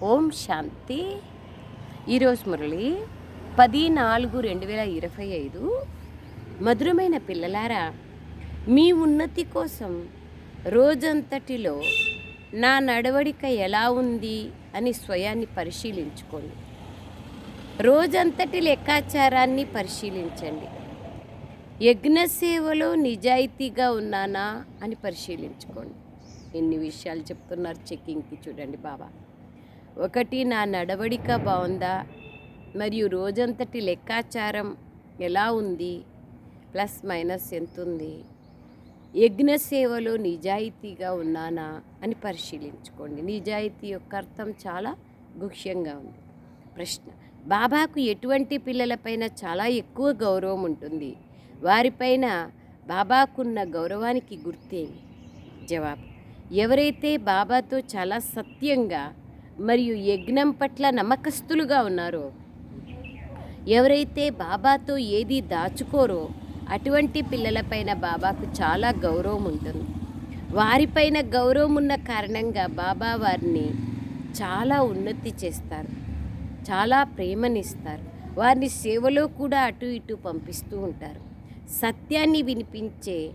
ఓం శాంతి. ఈరోజు మురళి పది నాలుగు రెండు వేల ఇరవై ఐదు మధురమైన పిల్లలారా మీ ఉన్నతి కోసం రోజంతటిలో నా నడవడిక ఎలా ఉంది అని స్వయాన్ని పరిశీలించుకోండి. రోజంతటి లెక్కాచారాన్ని పరిశీలించండి. యజ్ఞ సేవలో నిజాయితీగా ఉన్నానా అని పరిశీలించుకోండి. ఎన్ని విషయాలు చెప్తున్నారు చెక్కింగ్కి చూడండి బాబా. ఒకటి నా నడవడిక బాగుందా మరియు రోజంతటి లెక్కాచారం ఎలా ఉంది? ప్లస్ మైనస్ ఎంత ఉంది యజ్ఞ సేవలో నిజాయితీగా ఉన్నానా? అని పరిశీలించుకోండి. నిజాయితీ యొక్క అర్థం చాలా గుహ్యంగా ఉంది. ప్రశ్న. బాబాకు ఎటువంటి పిల్లలపైన చాలా ఎక్కువ గౌరవం ఉంటుంది? వారిపైన బాబాకున్న గౌరవానికి గుర్తేమి? జవాబు. ఎవరైతే బాబాతో చాలా సత్యంగా మరియు యజ్ఞం పట్ల నమ్మకస్తులుగా ఉన్నారో. ఎవరైతే బాబాతో ఏది దాచుకోరో అటువంటి పిల్లలపైన బాబాకు చాలా గౌరవం ఉంటుంది. వారిపైన గౌరవం ఉన్న కారణంగా బాబా వారిని చాలా ఉన్నతి చేస్తారు. చాలా ప్రేమనిస్తారు. వారిని సేవలో కూడా అటు ఇటు పంపిస్తూ ఉంటారు. సత్యాన్ని వినిపించే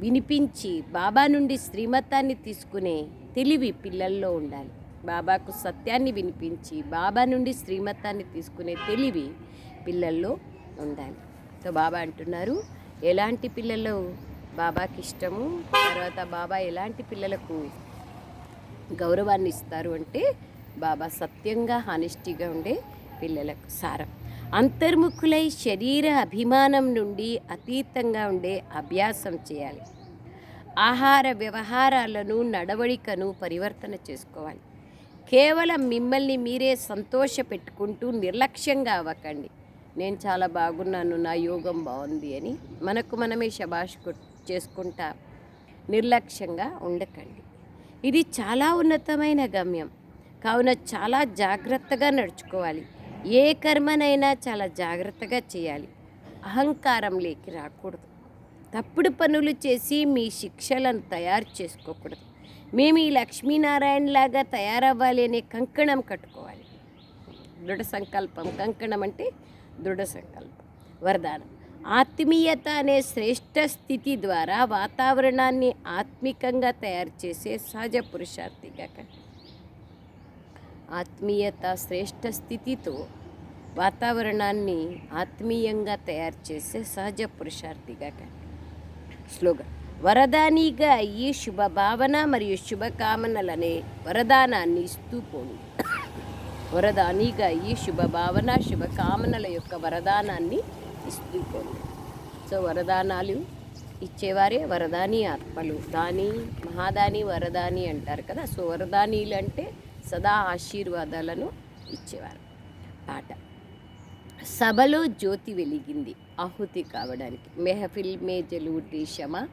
వినిపించి బాబా నుండి శ్రీమతాన్ని తీసుకునే తెలివి పిల్లల్లో ఉండాలి. బాబాకు సత్యాన్ని వినిపించి బాబా నుండి శ్రీమతాన్ని తీసుకునే తెలివి పిల్లల్లో ఉండాలి. సో బాబా అంటున్నారు ఎలాంటి పిల్లలు బాబాకి ఇష్టము? తర్వాత బాబా ఎలాంటి పిల్లలకు గౌరవాన్ని ఇస్తారు? అంటే బాబా సత్యంగా హానెస్టీగా ఉండే పిల్లలకు సారం. అంతర్ముఖులై శరీర అభిమానం నుండి అతీతంగా ఉండే అభ్యాసం చేయాలి. ఆహార వ్యవహారాలను నడవడికను పరివర్తన చేసుకోవాలి. కేవలం మిమ్మల్ని మీరే సంతోష పెట్టుకుంటూ నిర్లక్ష్యంగా అవ్వకండి. నేను చాలా బాగున్నాను నా యోగం బాగుంది అని మనకు మనమే శబాష్ చేసుకుంటా నిర్లక్ష్యంగా ఉండకండి. ఇది చాలా ఉన్నతమైన గమ్యం. కావున చాలా జాగ్రత్తగా నడుచుకోవాలి. ఏ కర్మనైనా చాలా జాగ్రత్తగా చేయాలి. అహంకారం లేకి రాకూడదు. తప్పుడు పనులు చేసి మీ శిక్షలను తయారు చేసుకోకూడదు. మేము ఈ లక్ష్మీనారాయణ లాగా తయారవ్వాలి అనే కంకణం కట్టుకోవాలి. దృఢ సంకల్పం. కంకణం అంటే దృఢ సంకల్పం వరదానం. ఆత్మీయత అనే శ్రేష్ట స్థితి ద్వారా వాతావరణాన్ని ఆత్మికంగా తయారు చేసే సహజ పురుషార్థిగా ఆత్మీయత శ్రేష్ట స్థితితో వాతావరణాన్ని ఆత్మీయంగా తయారు చేసే సహజ పురుషార్థిగా కండి స్లోగన్ వరదానిగా అయ్యి శుభభావన మరియు శుభకామనలనే వరదానాన్ని ఇస్తూ పోండి వరదానిగా అయ్యి శుభభావన శుభకామనల యొక్క వరదానాన్ని ఇస్తూ పోండి సో వరదానాలు ఇచ్చేవారే వరదాని ఆత్మలు. దాని మహాదాని వరదాని అంటారు కదా. సో వరదానీలు అంటే సదా ఆశీర్వాదాలను ఇచ్చేవారు. పాట. సభలో జ్యోతి వెలిగింది. ఆహుతి కావడానికి. మెహఫిల్ మే జలూటి శమ.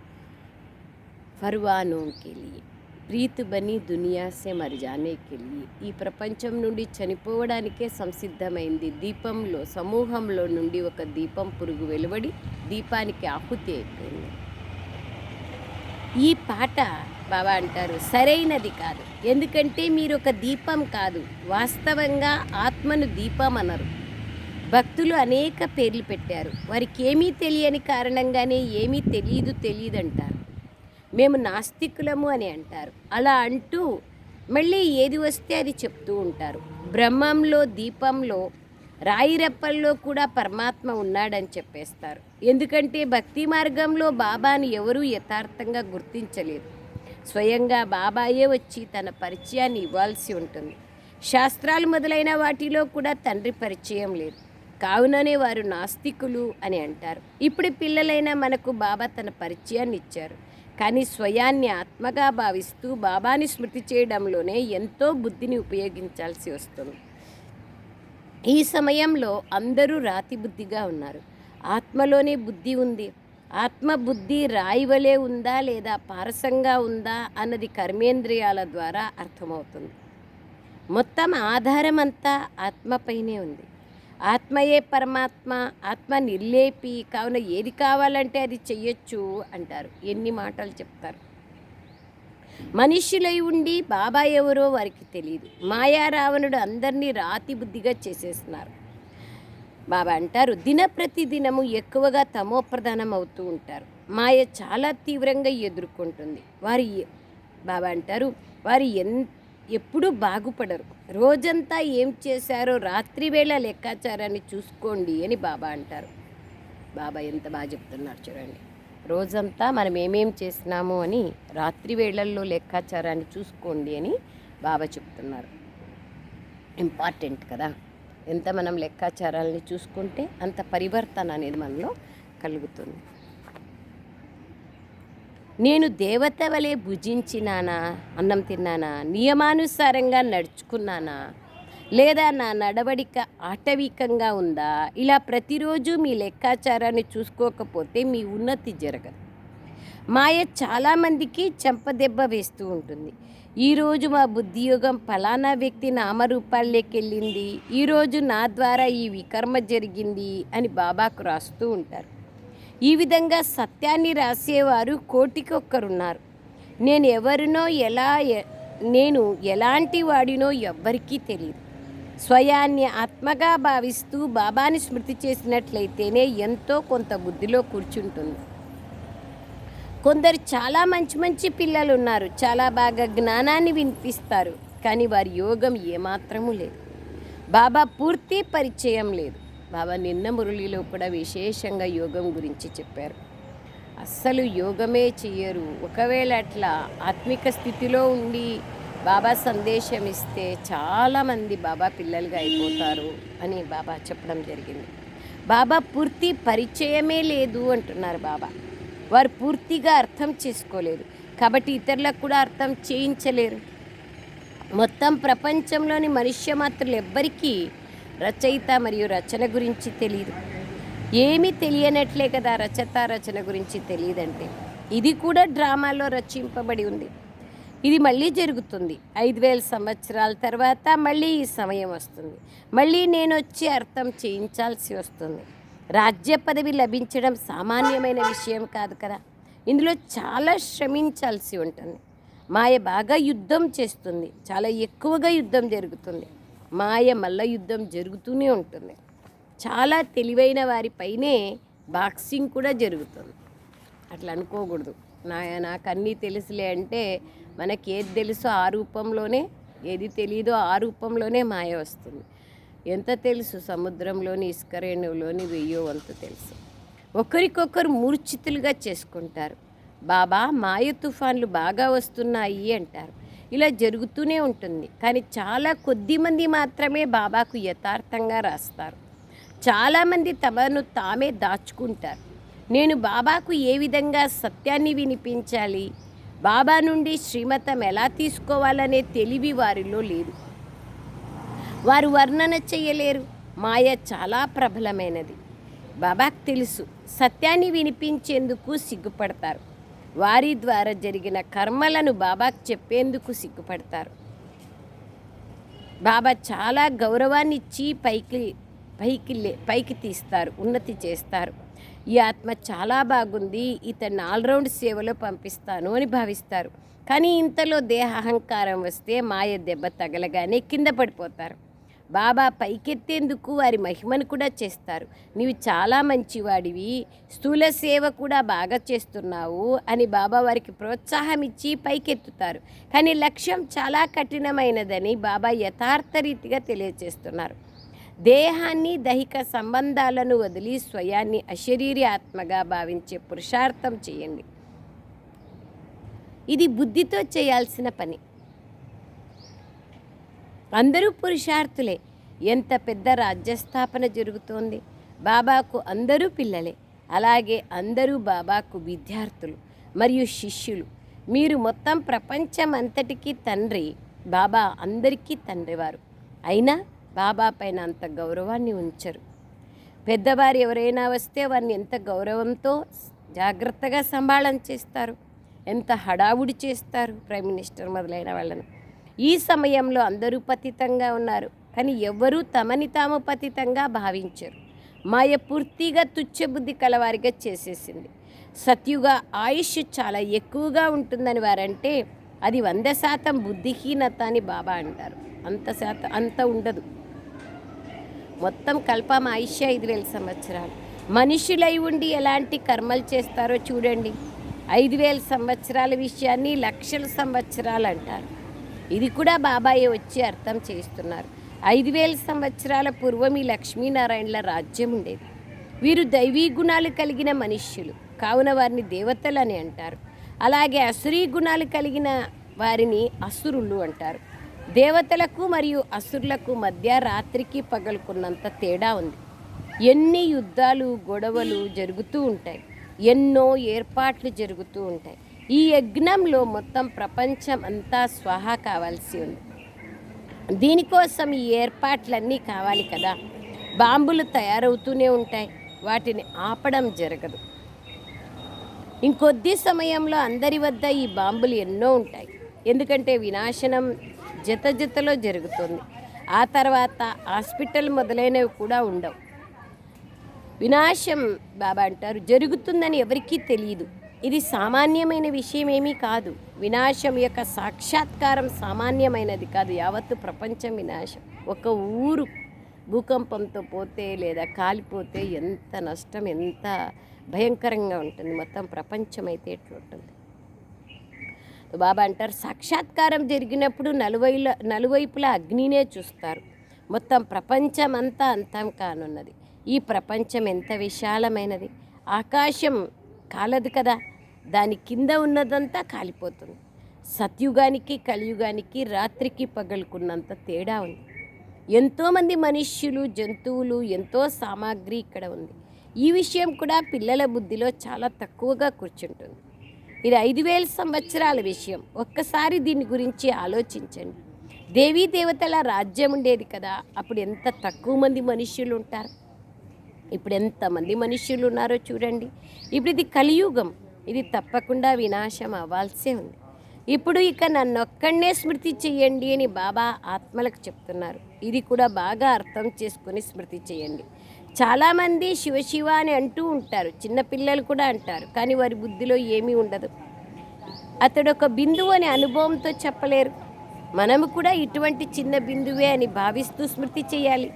ఫర్వానోం కెలియే ప్రీత్ బని దునియాసే సే జానే ఈ ప్రపంచం నుండి చనిపోవడానికే సంసిద్ధమైంది దీపంలో సమూహంలో నుండి ఒక దీపం పురుగు వెలువడి దీపానికి ఆహుతి అయిపోయింది. ఈ పాట బాబా అంటారు సరైనది కాదు. ఎందుకంటే మీరు ఒక దీపం కాదు. వాస్తవంగా ఆత్మను దీపం అనరు. భక్తులు అనేక పేర్లు పెట్టారు. వారికి ఏమీ తెలియని కారణంగానే ఏమీ తెలియదు తెలియదు అంటారు మేము నాస్తికులము అని అంటారు. అలా అంటూ మళ్ళీ ఏది వస్తే అది చెప్తూ ఉంటారు. బ్రహ్మంలో దీపంలో రాయిరెప్పల్లో కూడా పరమాత్మ ఉన్నాడని చెప్పేస్తారు. ఎందుకంటే భక్తి మార్గంలో బాబాను ఎవరూ యథార్థంగా గుర్తించలేదు. స్వయంగా బాబాయే వచ్చి తన పరిచయాన్ని ఇవ్వాల్సి ఉంటుంది. శాస్త్రాలు మొదలైన వాటిలో కూడా తండ్రి పరిచయం లేదు. కావుననే వారు నాస్తికులు అని అంటారు. ఇప్పుడు పిల్లలైన మనకు బాబా తన పరిచయాన్ని ఇచ్చారు. కానీ స్వయాన్ని ఆత్మగా భావిస్తూ బాబాని స్మృతి చేయడంలోనే ఎంతో బుద్ధిని ఉపయోగించాల్సి వస్తుంది. ఈ సమయంలో అందరూ రాతి బుద్ధిగా ఉన్నారు. ఆత్మలోనే బుద్ధి ఉంది. ఆత్మ బుద్ధి రాయి వలె ఉందా లేదా పారసంగా ఉందా అన్నది కర్మేంద్రియాల ద్వారా అర్థమవుతుంది. మొత్తం ఆధారం అంతా ఆత్మపైనే ఉంది. ఆత్మయే పరమాత్మ ఆత్మ నిర్లేపి కావున ఏది కావాలంటే అది చెయ్యొచ్చు అంటారు. ఎన్ని మాటలు చెప్తారు. మనుషులై ఉండి బాబా ఎవరో వారికి తెలియదు మాయా రావణుడు అందరినీ రాతి బుద్ధిగా చేసేస్తున్నారు. బాబా అంటారు దిన ప్రతిదినము ఎక్కువగా తమోప్రధానం అవుతూ ఉంటారు. మాయ చాలా తీవ్రంగా ఎదుర్కొంటుంది. వారి బాబా అంటారు వారు ఎంత ఎప్పుడూ బాగుపడరు. రోజంతా ఏం చేశారో రాత్రి వేళ లెక్కాచారాన్ని చూసుకోండి అని బాబా అంటారు. బాబా ఎంత బాగా చెప్తున్నారు చూడండి. రోజంతా మనం ఏమేం చేసినాము అని రాత్రి వేళల్లో లెక్కాచారాన్ని చూసుకోండి అని బాబా చెప్తున్నారు. ఇంపార్టెంట్ కదా. ఎంత మనం లెక్కాచారాలని చూసుకుంటే అంత పరివర్తన అనేది మనలో కలుగుతుంది. నేను దేవత వలె భుజించినానా? అన్నం తిన్నానా? నియమానుసారంగా నడుచుకున్నానా? లేదా నా నడవడిక ఆటవికంగా ఉందా? ఇలా ప్రతిరోజు మీ లెక్కాచారాన్ని చూసుకోకపోతే మీ ఉన్నతి జరగదు. మాయ చాలామందికి చెంపదెబ్బ వేస్తూ ఉంటుంది. ఈరోజు మా బుద్ధియోగం ఫలానా వ్యక్తి నామరూపాల్లోకెళ్ళింది. ఈరోజు నా ద్వారా ఈ వికర్మ జరిగింది అని బాబాకు రాస్తూ ఉంటారు. ఈ విధంగా సత్యాన్ని రాసేవారు కోటికొక్కరున్నారు. నేను ఎవరినో ఎలా నేను ఎలాంటి వాడినో ఎవ్వరికీ తెలియదు స్వయాన్ని ఆత్మగా భావిస్తూ బాబాని స్మృతి చేసినట్లయితేనే ఎంతో కొంత బుద్ధిలో కూర్చుంటుంది. కొందరు చాలా మంచి మంచి పిల్లలు ఉన్నారు చాలా బాగా జ్ఞానాన్ని వినిపిస్తారు. కానీ వారి యోగం ఏమాత్రము లేదు. బాబా పూర్తి పరిచయం లేదు. బాబా నిన్న మురళిలో కూడా విశేషంగా యోగం గురించి చెప్పారు. అస్సలు యోగమే చెయ్యరు. ఒకవేళ అట్లా ఆత్మిక స్థితిలో ఉండి బాబా సందేశం ఇస్తే చాలామంది బాబా పిల్లలుగా అయిపోతారు అని బాబా చెప్పడం జరిగింది. బాబా పూర్తి పరిచయమే లేదు అంటున్నారు బాబా. వారు పూర్తిగా అర్థం చేసుకోలేరు కాబట్టి ఇతరులకు కూడా అర్థం చేయించలేరు. మొత్తం ప్రపంచంలోని మనుష్య మాత్రులు ఎవ్వరికీ రచయిత మరియు రచన గురించి తెలియదు ఏమీ తెలియనట్లే కదా రచత రచన గురించి తెలియదంటే ఇది కూడా డ్రామాలో రచింపబడి ఉంది. ఇది మళ్ళీ జరుగుతుంది. ఐదు వేల సంవత్సరాల తర్వాత మళ్ళీ ఈ సమయం వస్తుంది. మళ్ళీ నేను వచ్చి అర్థం చేయించాల్సి వస్తుంది. రాజ్య పదవి లభించడం సామాన్యమైన విషయం కాదు కదా. ఇందులో చాలా శ్రమించాల్సి ఉంటుంది. మాయ బాగా యుద్ధం చేస్తుంది. చాలా ఎక్కువగా యుద్ధం జరుగుతుంది. మాయ మల్ల యుద్ధం జరుగుతూనే ఉంటుంది. చాలా తెలివైన వారిపైనే బాక్సింగ్ కూడా జరుగుతుంది. అట్లా అనుకోకూడదు. నా నాకు అన్నీ తెలుసులే అంటే మనకి ఏది తెలుసో ఆ రూపంలోనే ఏది తెలియదో ఆ రూపంలోనే మాయ వస్తుంది. ఎంత తెలుసు? సముద్రంలోని ఇసుకరేణువులోని వెయ్యో అంత తెలుసు. ఒకరికొకరు మూర్ఛితులుగా చేసుకుంటారు. బాబా మాయ తుఫాన్లు బాగా వస్తున్నాయి అంటారు. ఇలా జరుగుతూనే ఉంటుంది. కానీ చాలా కొద్ది మంది మాత్రమే బాబాకు యథార్థంగా రాస్తారు. చాలామంది తమను తామే దాచుకుంటారు. నేను బాబాకు ఏ విధంగా సత్యాన్ని వినిపించాలి? బాబా నుండి శ్రీమతం ఎలా తీసుకోవాలనే తెలివి వారిలో లేదు. వారు వర్ణన చేయలేరు. మాయ చాలా ప్రబలమైనది. బాబాకు తెలుసు సత్యాన్ని వినిపించేందుకు సిగ్గుపడతారు. వారి ద్వారా జరిగిన కర్మలను బాబాకు చెప్పేందుకు సిగ్గుపడతారు. బాబా చాలా గౌరవాన్ని ఇచ్చి పైకి పైకి లే పైకి తీస్తారు ఉన్నతి చేస్తారు. ఈ ఆత్మ చాలా బాగుంది ఇతన్ని ఆల్రౌండ్ సేవలో పంపిస్తాను అని భావిస్తారు. కానీ ఇంతలో దేహ అహంకారం వస్తే మాయ దెబ్బ తగలగానే కింద పడిపోతారు. బాబా పైకెత్తేందుకు వారి మహిమను కూడా చేస్తారు. నీవు చాలా మంచివాడివి. స్థూల సేవ కూడా బాగా చేస్తున్నావు అని బాబా వారికి ప్రోత్సాహం ఇచ్చి పైకెత్తుతారు. కానీ లక్ష్యం చాలా కఠినమైనదని బాబా యథార్థ రీతిగా తెలియజేస్తున్నారు దేహాన్ని దైహిక సంబంధాలను వదిలి స్వయాన్ని అశరీరి ఆత్మగా భావించే పురుషార్థం చేయండి. ఇది బుద్ధితో చేయాల్సిన పని. అందరూ పురుషార్థులే. ఎంత పెద్ద రాజ్యస్థాపన జరుగుతోంది. బాబాకు అందరూ పిల్లలే. అలాగే అందరూ బాబాకు విద్యార్థులు మరియు శిష్యులు. మీరు మొత్తం ప్రపంచం అంతటికీ తండ్రి బాబా అందరికీ తండ్రివారు. అయినా బాబా పైన అంత గౌరవాన్ని ఉంచరు. పెద్దవారు ఎవరైనా వస్తే వారిని ఎంత గౌరవంతో జాగ్రత్తగా సంభాళన చేస్తారు. ఎంత హడావుడి చేస్తారు ప్రైమ్ మినిస్టర్ మొదలైన వాళ్ళను. ఈ సమయంలో అందరూ పతితంగా ఉన్నారు. కానీ ఎవ్వరూ తమని తాము పతితంగా భావించరు. మాయ పూర్తిగా తుచ్చబుద్ధి కలవారిగా చేసేసింది. సత్యుగా ఆయుష్ చాలా ఎక్కువగా ఉంటుందని వారంటే అది వంద శాతం బుద్ధిహీనత అని బాబా అంటారు. అంత శాతం అంత ఉండదు. మొత్తం కల్పం ఆయుష్య ఐదు వేల సంవత్సరాలు. మనుషులై ఉండి ఎలాంటి కర్మలు చేస్తారో చూడండి. ఐదు వేల సంవత్సరాల విషయాన్ని లక్షల సంవత్సరాలు అంటారు. ఇది కూడా బాబాయే వచ్చి అర్థం చేస్తున్నారు ఐదు వేల సంవత్సరాల పూర్వం ఈ లక్ష్మీనారాయణల రాజ్యం ఉండేది. వీరు దైవీ గుణాలు కలిగిన మనుష్యులు. కావున వారిని దేవతలని అంటారు. అలాగే అసురీ గుణాలు కలిగిన వారిని అసురులు అంటారు. దేవతలకు మరియు అసురులకు మధ్య రాత్రికి పగలుకున్నంత తేడా ఉంది. ఎన్ని యుద్ధాలు గొడవలు జరుగుతూ ఉంటాయి. ఎన్నో ఏర్పాట్లు జరుగుతూ ఉంటాయి. ఈ యజ్ఞంలో మొత్తం ప్రపంచం అంతా స్వాహా కావాల్సి ఉంది. దీనికోసం ఈ ఏర్పాట్లన్నీ కావాలి కదా. బాంబులు తయారవుతూనే ఉంటాయి. వాటిని ఆపడం జరగదు. ఇంకొద్ది సమయంలో అందరి వద్ద ఈ బాంబులు ఎన్నో ఉంటాయి. ఎందుకంటే వినాశనం జత జతలో జరుగుతుంది. ఆ తర్వాత హాస్పిటల్ మొదలైనవి కూడా ఉండవు. వినాశం బాబా అంటారు. జరుగుతుందని ఎవరికీ తెలియదు. ఇది సామాన్యమైన విషయం ఏమీ కాదు. వినాశం యొక్క సాక్షాత్కారం సామాన్యమైనది కాదు. యావత్తు ప్రపంచం వినాశం. ఒక ఊరు భూకంపంతో పోతే లేదా కాలిపోతే ఎంత నష్టం ఎంత భయంకరంగా ఉంటుంది. మొత్తం ప్రపంచం అయితే ఎట్లుంటుంది బాబా అంటారు సాక్షాత్కారం జరిగినప్పుడు నలువైల నలువైపులా అగ్నినే చూస్తారు. మొత్తం ప్రపంచం అంతా అంతం కానున్నది. ఈ ప్రపంచం ఎంత విశాలమైనది? ఆకాశం కాలదు కదా. దాని కింద ఉన్నదంతా కాలిపోతుంది. సత్యుగానికి కలియుగానికి రాత్రికి పగలుకున్నంత తేడా ఉంది. ఎంతోమంది మనుష్యులు జంతువులు ఎంతో సామాగ్రి ఇక్కడ ఉంది. ఈ విషయం కూడా పిల్లల బుద్ధిలో చాలా తక్కువగా కూర్చుంటుంది. ఇది ఐదు వేల సంవత్సరాల విషయం. ఒక్కసారి దీని గురించి ఆలోచించండి. దేవీ దేవతల రాజ్యం ఉండేది కదా అప్పుడు ఎంత తక్కువ మంది మనుష్యులు ఉంటారు? ఇప్పుడు ఎంతమంది మనుష్యులు ఉన్నారో చూడండి. ఇప్పుడు ఇది కలియుగం. ఇది తప్పకుండా వినాశం అవ్వాల్సే ఉంది. ఇప్పుడు ఇక నన్నొక్కడనే స్మృతి చెయ్యండి అని బాబా ఆత్మలకు చెప్తున్నారు. ఇది కూడా బాగా అర్థం చేసుకొని స్మృతి చేయండి చాలామంది శివ శివ అని అంటూ ఉంటారు. చిన్నపిల్లలు కూడా అంటారు. కానీ వారి బుద్ధిలో ఏమీ ఉండదు. అతడు ఒక బిందువు అనే అనుభవంతో చెప్పలేరు. మనము కూడా ఇటువంటి చిన్న బిందువే అని భావిస్తూ స్మృతి చేయాలి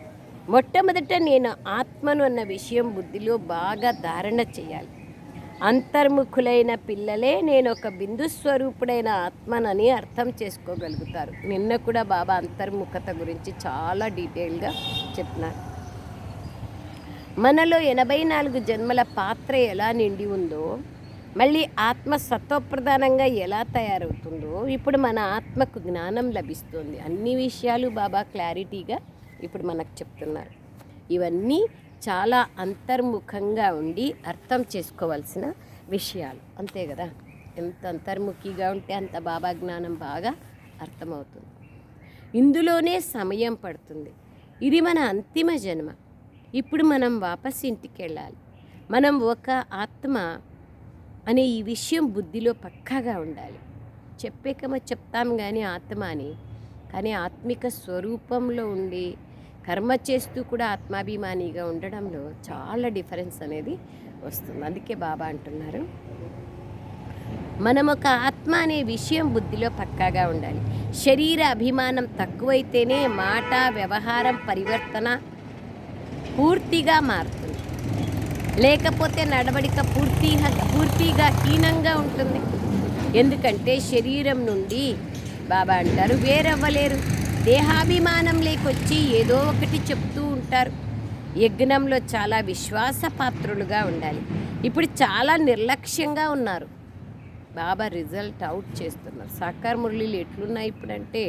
మొట్టమొదట నేను ఆత్మను అన్న విషయం బుద్ధిలో బాగా ధారణ చేయాలి అంతర్ముఖులైన పిల్లలే నేను ఒక బిందు స్వరూపుడైన ఆత్మనని అర్థం చేసుకోగలుగుతారు. నిన్న కూడా బాబా అంతర్ముఖత గురించి చాలా డీటెయిల్గా చెప్పినారు. మనలో ఎనభై నాలుగు జన్మల పాత్ర ఎలా నిండి ఉందో మళ్ళీ ఆత్మ సత్వప్రధానంగా ఎలా తయారవుతుందో ఇప్పుడు మన ఆత్మకు జ్ఞానం లభిస్తుంది. అన్ని విషయాలు బాబా క్లారిటీగా ఇప్పుడు మనకు చెప్తున్నారు. ఇవన్నీ చాలా అంతర్ముఖంగా ఉండి అర్థం చేసుకోవాల్సిన విషయాలు. అంతే కదా? ఎంత అంతర్ముఖిగా ఉంటే అంత బాబా జ్ఞానం బాగా అర్థమవుతుంది. ఇందులోనే సమయం పడుతుంది. ఇది మన అంతిమ జన్మ. ఇప్పుడు మనం వాపస్ ఇంటికి వెళ్ళాలి మనం ఒక ఆత్మ అనే ఈ విషయం బుద్ధిలో పక్కాగా ఉండాలి. చెప్పేకమో చెప్తాం కానీ ఆత్మ అని. కానీ ఆత్మిక స్వరూపంలో ఉండి కర్మ చేస్తూ కూడా ఆత్మాభిమానిగా ఉండడంలో చాలా డిఫరెన్స్ అనేది వస్తుంది. అందుకే బాబా అంటున్నారు. మనం ఒక ఆత్మ అనే విషయం బుద్ధిలో పక్కాగా ఉండాలి. శరీర అభిమానం తక్కువైతేనే మాట వ్యవహారం పరివర్తన పూర్తిగా మారుతుంది. లేకపోతే నడవడిక పూర్తిగా పూర్తిగా హీనంగా ఉంటుంది. ఎందుకంటే శరీరం నుండి బాబా అంటారు వేరవ్వలేరు. దేహాభిమానం లేకొచ్చి ఏదో ఒకటి చెప్తూ ఉంటారు. యజ్ఞంలో చాలా విశ్వాస పాత్రులుగా ఉండాలి. ఇప్పుడు చాలా నిర్లక్ష్యంగా ఉన్నారు. బాబా రిజల్ట్ అవుట్ చేస్తున్నారు. సాకార్ మురళీలు ఎట్లున్నాయి ఇప్పుడంటే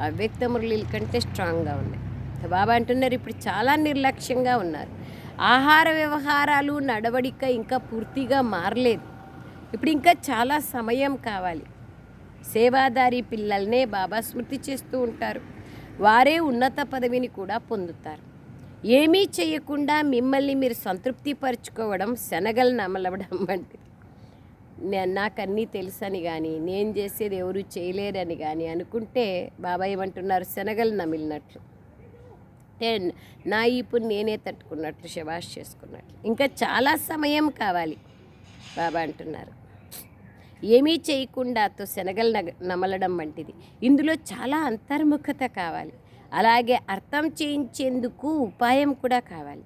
అవ్యక్త మురళీల కంటే స్ట్రాంగ్గా ఉన్నాయి. బాబా అంటున్నారు ఇప్పుడు చాలా నిర్లక్ష్యంగా ఉన్నారు. ఆహార వ్యవహారాలు నడవడిక ఇంకా పూర్తిగా మారలేదు. ఇప్పుడు ఇంకా చాలా సమయం కావాలి. సేవాదారి పిల్లల్నే బాబా స్మృతి చేస్తూ ఉంటారు. వారే ఉన్నత పదవిని కూడా పొందుతారు. ఏమీ చేయకుండా మిమ్మల్ని మీరు సంతృప్తి పరుచుకోవడం శనగలు నమలవడం వంటిది. నాకన్నీ నాకు అన్నీ తెలుసని కానీ నేను చేసేది ఎవరు చేయలేరని కానీ అనుకుంటే బాబా ఏమంటున్నారు? శనగలు నమిలినట్లు. నా ఇప్పుడు నేనే తట్టుకున్నట్లు శబాష్ చేసుకున్నట్లు. ఇంకా చాలా సమయం కావాలి బాబా అంటున్నారు. ఏమీ చేయకుండా తో శనగలు నగ నమలడం వంటిది. ఇందులో చాలా అంతర్ముఖత కావాలి. అలాగే అర్థం చేయించేందుకు ఉపాయం కూడా కావాలి.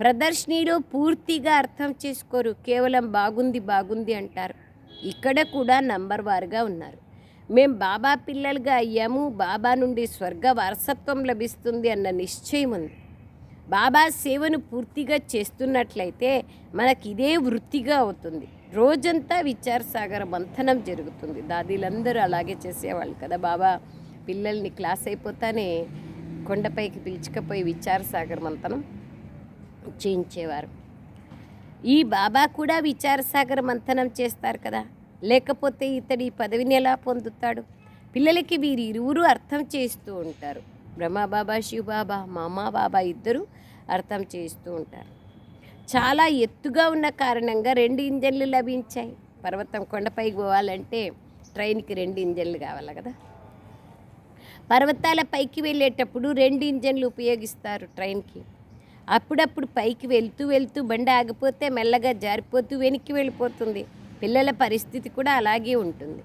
ప్రదర్శనలో పూర్తిగా అర్థం చేసుకోరు. కేవలం బాగుంది బాగుంది అంటారు. ఇక్కడ కూడా నంబర్ వారుగా ఉన్నారు. మేం బాబా పిల్లలుగా అయ్యాము. బాబా నుండి స్వర్గ వారసత్వం లభిస్తుంది అన్న నిశ్చయం ఉంది. బాబా సేవను పూర్తిగా చేస్తున్నట్లయితే మనకి ఇదే వృత్తిగా అవుతుంది. రోజంతా విచారసాగర మంథనం జరుగుతుంది. దాదీలందరూ అలాగే చేసేవాళ్ళు కదా బాబా. పిల్లల్ని క్లాస్ అయిపోతానే కొండపైకి పిలుచుకపోయి విచారసాగర మంథనం చేయించేవారు. ఈ బాబా కూడా విచారసాగర మంథనం చేస్తారు కదా. లేకపోతే ఇతడి ఈ పదవిని ఎలా పొందుతాడు? పిల్లలకి వీరి ఇరువురు అర్థం చేస్తూ ఉంటారు. బ్రహ్మబాబా శివబాబా మామా బాబా ఇద్దరు అర్థం చేస్తూ ఉంటారు. చాలా ఎత్తుగా ఉన్న కారణంగా రెండు ఇంజన్లు లభించాయి. పర్వతం కొండపైకి పోవాలంటే ట్రైన్కి రెండు ఇంజన్లు కావాలి కదా. పర్వతాల పైకి వెళ్ళేటప్పుడు రెండు ఇంజన్లు ఉపయోగిస్తారు ట్రైన్కి. అప్పుడప్పుడు పైకి వెళ్తూ వెళ్తూ బండి ఆగిపోతే మెల్లగా జారిపోతూ వెనక్కి వెళ్ళిపోతుంది. పిల్లల పరిస్థితి కూడా అలాగే ఉంటుంది.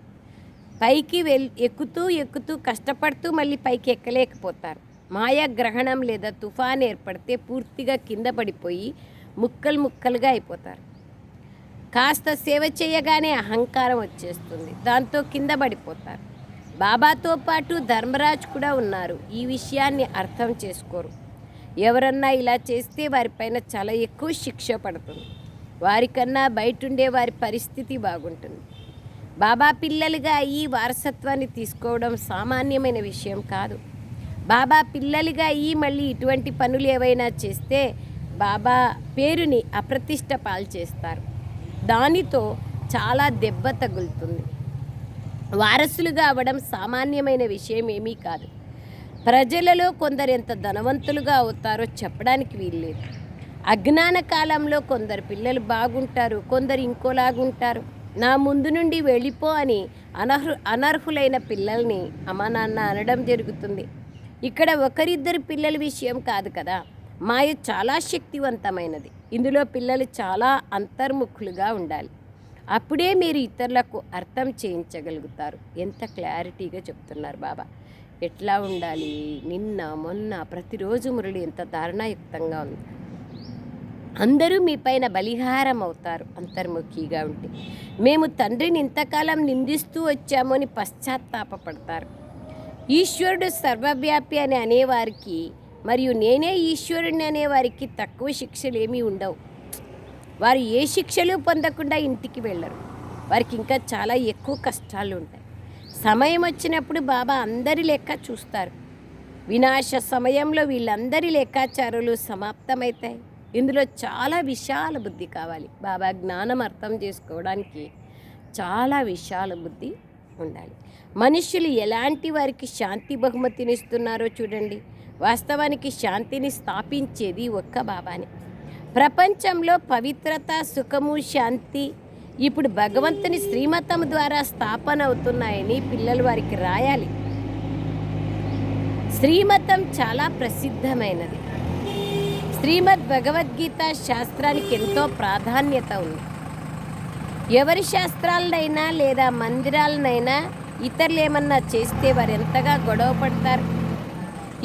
పైకి వెల్ ఎక్కుతూ ఎక్కుతూ కష్టపడుతూ మళ్ళీ పైకి ఎక్కలేకపోతారు. మాయా గ్రహణం లేదా తుఫాన్ ఏర్పడితే పూర్తిగా కింద పడిపోయి ముక్కలు ముక్కలుగా అయిపోతారు. కాస్త సేవ చేయగానే అహంకారం వచ్చేస్తుంది. దాంతో కింద పడిపోతారు. బాబాతో పాటు ధర్మరాజ్ కూడా ఉన్నారు. ఈ విషయాన్ని అర్థం చేసుకోరు. ఎవరన్నా ఇలా చేస్తే వారిపైన చాలా ఎక్కువ శిక్ష పడుతుంది. వారికన్నా బయటుండే వారి పరిస్థితి బాగుంటుంది. బాబా పిల్లలుగా ఈ వారసత్వాన్ని తీసుకోవడం సామాన్యమైన విషయం కాదు. బాబా పిల్లలుగా ఈ మళ్ళీ ఇటువంటి పనులు ఏవైనా చేస్తే బాబా పేరుని అప్రతిష్ట పాల్చేస్తారు. దానితో చాలా దెబ్బ తగులుతుంది. వారసులుగా అవ్వడం సామాన్యమైన విషయం ఏమీ కాదు. ప్రజలలో కొందరు ఎంత ధనవంతులుగా అవుతారో చెప్పడానికి వీల్లేదు. అజ్ఞాన కాలంలో కొందరు పిల్లలు బాగుంటారు కొందరు ఇంకోలాగుంటారు. నా ముందు నుండి వెళ్ళిపో అని అనర్హు అనర్హులైన పిల్లల్ని అమ్మ నాన్న అనడం జరుగుతుంది. ఇక్కడ ఒకరిద్దరు పిల్లల విషయం కాదు కదా? మాయ చాలా శక్తివంతమైనది. ఇందులో పిల్లలు చాలా అంతర్ముఖులుగా ఉండాలి. అప్పుడే మీరు ఇతరులకు అర్థం చేయించగలుగుతారు. ఎంత క్లారిటీగా చెప్తున్నారు బాబా. ఎట్లా ఉండాలి? నిన్న మొన్న ప్రతిరోజు మురళి ఎంత దారుణాయుక్తంగా ఉంది. అందరూ మీ పైన బలిహారం అవుతారు అంతర్ముఖిగా ఉంటే. మేము తండ్రిని ఇంతకాలం నిందిస్తూ వచ్చాము అని పశ్చాత్తాపపడతారు. ఈశ్వరుడు సర్వవ్యాపి అని అనేవారికి మరియు నేనే ఈశ్వరుని అనే వారికి తక్కువ శిక్షలు ఏమీ ఉండవు. వారు ఏ శిక్షలు పొందకుండా ఇంటికి వెళ్ళరు. వారికి ఇంకా చాలా ఎక్కువ కష్టాలు ఉంటాయి. సమయం వచ్చినప్పుడు బాబా అందరి లెక్క చూస్తారు. వినాశ సమయంలో వీళ్ళందరి లెక్కాచారాలు సమాప్తమవుతాయి. ఇందులో చాలా విశాల బుద్ధి కావాలి. బాబా జ్ఞానం అర్థం చేసుకోవడానికి చాలా విశాల బుద్ధి ఉండాలి. మనుషులు ఎలాంటి వారికి శాంతి బహుమతినిస్తున్నారో చూడండి. వాస్తవానికి శాంతిని స్థాపించేది ఒక్క బాబానే. ప్రపంచంలో పవిత్రత సుఖము శాంతి ఇప్పుడు భగవంతుని శ్రీమతం ద్వారా స్థాపన అవుతున్నాయని పిల్లలు వారికి రాయాలి. శ్రీమతం చాలా ప్రసిద్ధమైనది. శ్రీమద్ భగవద్గీత శాస్త్రానికి ఎంతో ప్రాధాన్యత ఉంది. ఎవరి శాస్త్రాలనైనా లేదా మందిరాలనైనా ఇతరులు ఏమన్నా చేస్తే వారు ఎంతగా గొడవ పడతారు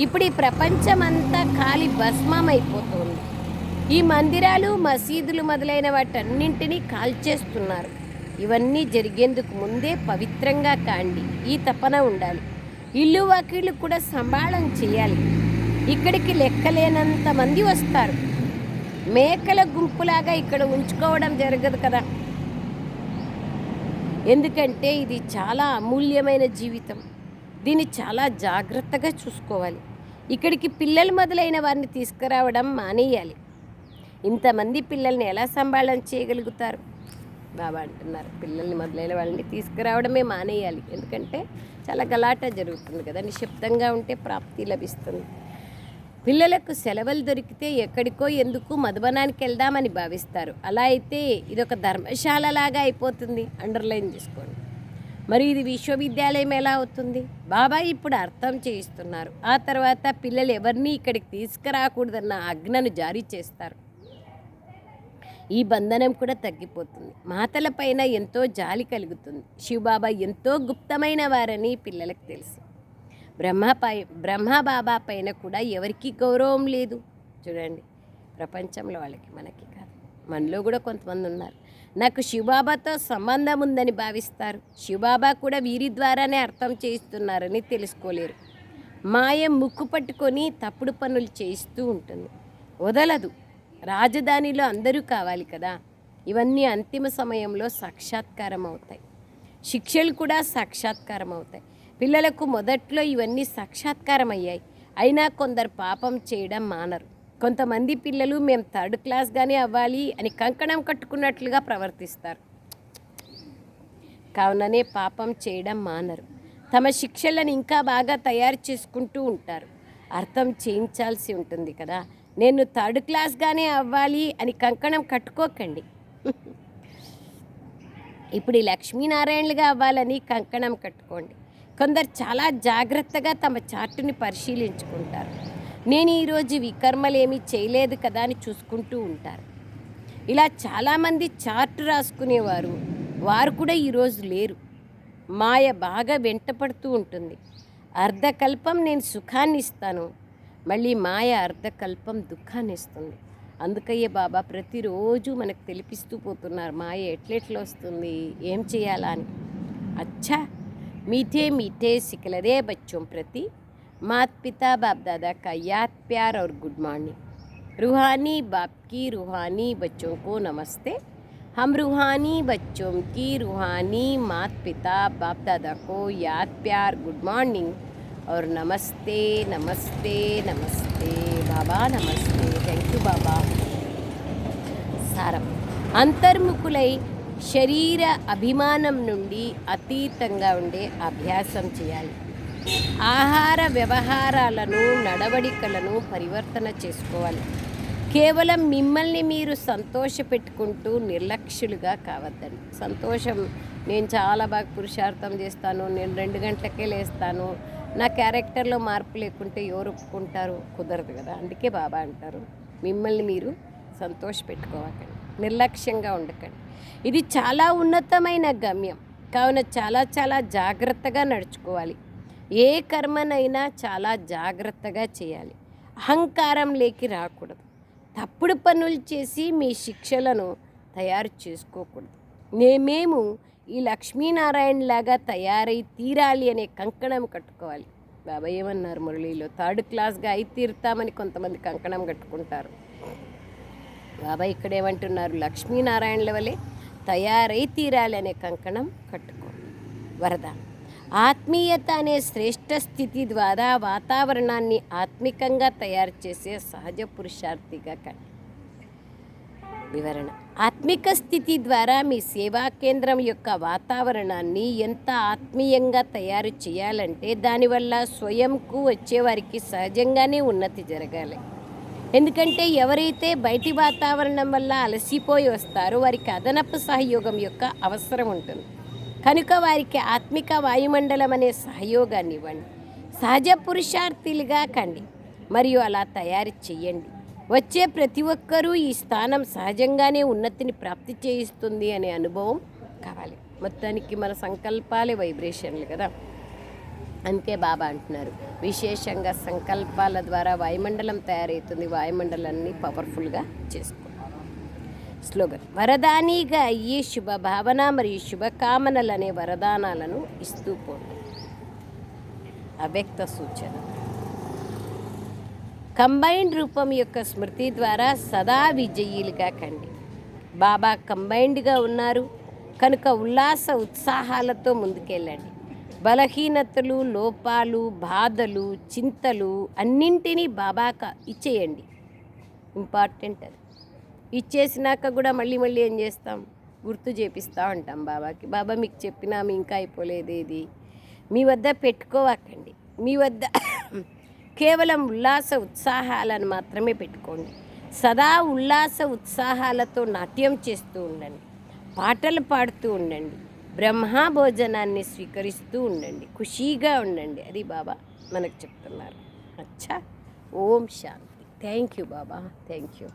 ఇప్పుడు ఈ ప్రపంచమంతా ఖాళీ భస్మమైపోతుంది. ఈ మందిరాలు మసీదులు మొదలైన వాటన్నింటినీ కాల్చేస్తున్నారు. ఇవన్నీ జరిగేందుకు ముందే పవిత్రంగా కాండి ఈ తపన ఉండాలి. ఇల్లు వాకిళ్ళు కూడా సంబాళం చేయాలి. ఇక్కడికి లెక్కలేనంత మంది వస్తారు. మేకల గుంపులాగా ఇక్కడ ఉంచుకోవడం జరగదు కదా. ఎందుకంటే ఇది చాలా అమూల్యమైన జీవితం. దీన్ని చాలా జాగ్రత్తగా చూసుకోవాలి. ఇక్కడికి పిల్లలు మొదలైన వారిని తీసుకురావడం మానేయాలి. ఇంతమంది పిల్లల్ని ఎలా సంభాళన చేయగలుగుతారు? బాబా అంటున్నారు. పిల్లల్ని మొదలైన వాళ్ళని తీసుకురావడమే మానేయాలి. ఎందుకంటే చాలా గలాట జరుగుతుంది కదా. నిశ్శబ్దంగా ఉంటే ప్రాప్తి లభిస్తుంది. పిల్లలకు సెలవులు దొరికితే ఎక్కడికో ఎందుకు మధుబనానికి వెళ్దామని భావిస్తారు. అలా అయితే ఇదొక ధర్మశాలలాగా అయిపోతుంది. అండర్లైన్ చేసుకోండి. మరి ఇది విశ్వవిద్యాలయం ఎలా అవుతుంది? బాబా ఇప్పుడు అర్థం చేయిస్తున్నారు. ఆ తర్వాత పిల్లలు ఎవరిని ఇక్కడికి తీసుకురాకూడదన్న ఆజ్ఞను జారీ చేస్తారు. ఈ బంధనం కూడా తగ్గిపోతుంది. మాతలపైన ఎంతో జాలి కలుగుతుంది. శివబాబా ఎంతో గుప్తమైన వారని పిల్లలకు తెలుసు. బ్రహ్మపై బ్రహ్మబాబా పైన కూడా ఎవరికీ గౌరవం లేదు. చూడండి ప్రపంచంలో వాళ్ళకి మనకి కాదు. మనలో కూడా కొంతమంది ఉన్నారు. నాకు శివబాబాతో సంబంధం ఉందని భావిస్తారు. శివబాబా కూడా వీరి ద్వారానే అర్థం చేయిస్తున్నారని తెలుసుకోలేరు. మాయ ముక్కు పట్టుకొని తప్పుడు పనులు చేయిస్తూ ఉంటుంది. వదలదు. రాజధానిలో అందరూ కావాలి కదా. ఇవన్నీ అంతిమ సమయంలో సాక్షాత్కారం అవుతాయి శిక్షలు కూడా సాక్షాత్కారం అవుతాయి పిల్లలకు మొదట్లో ఇవన్నీ సాక్షాత్కారం అయ్యాయి అయినా కొందరు పాపం చేయడం మానరు. కొంతమంది పిల్లలు మేము థర్డ్ క్లాస్గానే అవ్వాలి అని కంకణం కట్టుకున్నట్లుగా ప్రవర్తిస్తారు. కావుననే పాపం చేయడం మానరు. తమ శిక్షలను ఇంకా బాగా తయారు చేసుకుంటూ ఉంటారు. అర్థం చేయించాల్సి ఉంటుంది కదా. నేను థర్డ్ క్లాస్గానే అవ్వాలి అని కంకణం కట్టుకోకండి. ఇప్పుడు ఈ లక్ష్మీనారాయణలుగా అవ్వాలని కంకణం కట్టుకోండి. కొందరు చాలా జాగ్రత్తగా తమ చార్టుని పరిశీలించుకుంటారు. నేను ఈరోజు వికర్మలేమి చేయలేదు కదా అని చూసుకుంటూ ఉంటారు. ఇలా చాలామంది చార్ట్ రాసుకునేవారు. వారు కూడా ఈరోజు లేరు. మాయ బాగా వెంటపడుతూ ఉంటుంది. అర్ధకల్పం నేను సుఖాన్ని ఇస్తాను. మళ్ళీ మాయ అర్ధకల్పం దుఃఖాన్ని ఇస్తుంది. అందుకయ్యే బాబా ప్రతిరోజు మనకు తెలిపిస్తూ పోతున్నారు మాయ ఎట్లెట్లు వస్తుంది ఏం చేయాలా అని. అచ్చా! మీతే మీటే సికలరే బచ్చం ప్రతి मात पिता बाप दादा का याद प्यार और गुड मॉर्निंग रूहानी बाप की रूहानी बच्चों को नमस्ते हम रूहानी बच्चों की रूहानी मात पिता बाप दादा को याद प्यार गुड मॉर्निंग और नमस्ते नमस्ते नमस्ते बाबा नमस्ते थैंक यू बाबा సారం అంతర్ముఖులై శరీర అభిమానం నుండి అతీతంగా ఉండే అభ్యాసం చేయాలి ఆహార వ్యవహారాలను నడవడికలను పరివర్తన చేసుకోవాలి. కేవలం మిమ్మల్ని మీరు సంతోషపెట్టుకుంటూ నిర్లక్ష్యులుగా కావద్దండి. సంతోషం నేను చాలా బాగా పురుషార్థం చేస్తాను నేను రెండు గంటలకే లేస్తాను నా క్యారెక్టర్లో మార్పు లేకుంటే ఎవరు ఒప్పుకుంటారు? కుదరదు కదా అందుకే బాబా అంటారు మిమ్మల్ని మీరు సంతోష పెట్టుకోవకండి నిర్లక్ష్యంగా ఉండకండి. ఇది చాలా ఉన్నతమైన గమ్యం కావున చాలా చాలా జాగ్రత్తగా నడుచుకోవాలి. ఏ కర్మనైనా చాలా జాగ్రత్తగా చేయాలి. అహంకారం లేకి రాకూడదు. తప్పుడు పనులు చేసి మీ శిక్షలను తయారు చేసుకోకూడదు. మేమేము ఈ లక్ష్మీనారాయణ లాగా తయారై తీరాలి అనే కంకణం కట్టుకోవాలి. బాబాయ్ ఏమన్నారు మురళీలో? థర్డ్ క్లాస్గా అయి తీరుతామని కొంతమంది కంకణం కట్టుకుంటారు. బాబాయ్ ఇక్కడ ఏమంటున్నారు? లక్ష్మీనారాయణల వలె తయారై తీరాలి అనే కంకణం కట్టుకో. వరదాన్ని ఆత్మీయత అనే శ్రేష్ఠ స్థితి ద్వారా వాతావరణాన్ని ఆత్మికంగా తయారు చేసే సహజ పురుషార్థిగా కండి వివరణ. ఆత్మిక స్థితి ద్వారా మీ సేవా కేంద్రం యొక్క వాతావరణాన్ని ఎంత ఆత్మీయంగా తయారు చేయాలంటే దానివల్ల స్వయంకు వచ్చేవారికి సహజంగానే ఉన్నతి జరగాలి. ఎందుకంటే ఎవరైతే బయటి వాతావరణం వల్ల అలసిపోయి వస్తారో వారికి అదనపు సహయోగం యొక్క అవసరం ఉంటుంది. కనుక వారికి ఆత్మిక వాయుమండలం అనే సహయోగాన్ని ఇవ్వండి. సహజ పురుషార్థులుగా కండి. మరియు అలా తయారు చేయండి వచ్చే ప్రతి ఒక్కరూ ఈ స్థానం సహజంగానే ఉన్నతిని ప్రాప్తి చేయిస్తుంది అనే అనుభవం కావాలి. మొత్తానికి మన సంకల్పాలే వైబ్రేషన్లు కదా. అందుకే బాబా అంటున్నారు విశేషంగా సంకల్పాల ద్వారా వాయుమండలం తయారవుతుంది. వాయుమండలాన్ని పవర్ఫుల్గా చేసుకోండి. స్లోగన్. వరదానిగా అయ్యి శుభ భావన మరియు శుభకామనలనే అనే వరదానాలను ఇస్తూ పోండి. అవ్యక్త సూచన. కంబైన్డ్ రూపం యొక్క స్మృతి ద్వారా సదా విజయీలుగా కండి. బాబా కంబైన్డ్గా ఉన్నారు. కనుక ఉల్లాస ఉత్సాహాలతో ముందుకెళ్ళండి. బలహీనతలు లోపాలు బాధలు చింతలు అన్నింటినీ బాబాక ఇచ్చేయండి. ఇంపార్టెంట్ అది. ఇచ్చేసినాక కూడా మళ్ళీ మళ్ళీ ఏం చేస్తాం? గుర్తు చేపిస్తూ ఉంటాం బాబాకి. బాబా మీకు చెప్పినా మీ ఇంకా అయిపోలేదేది మీ వద్ద పెట్టుకోవాకండి. మీ వద్ద కేవలం ఉల్లాస ఉత్సాహాలను మాత్రమే పెట్టుకోండి. సదా ఉల్లాస ఉత్సాహాలతో నాట్యం చేస్తూ ఉండండి. పాటలు పాడుతూ ఉండండి. బ్రహ్మా భోజనాన్ని స్వీకరిస్తూ ఉండండి. ఖుషీగా ఉండండి. అది బాబా మనకు చెప్తున్నారు. అచ్చా. ఓం శాంతి. Thank you Baba. Thank you.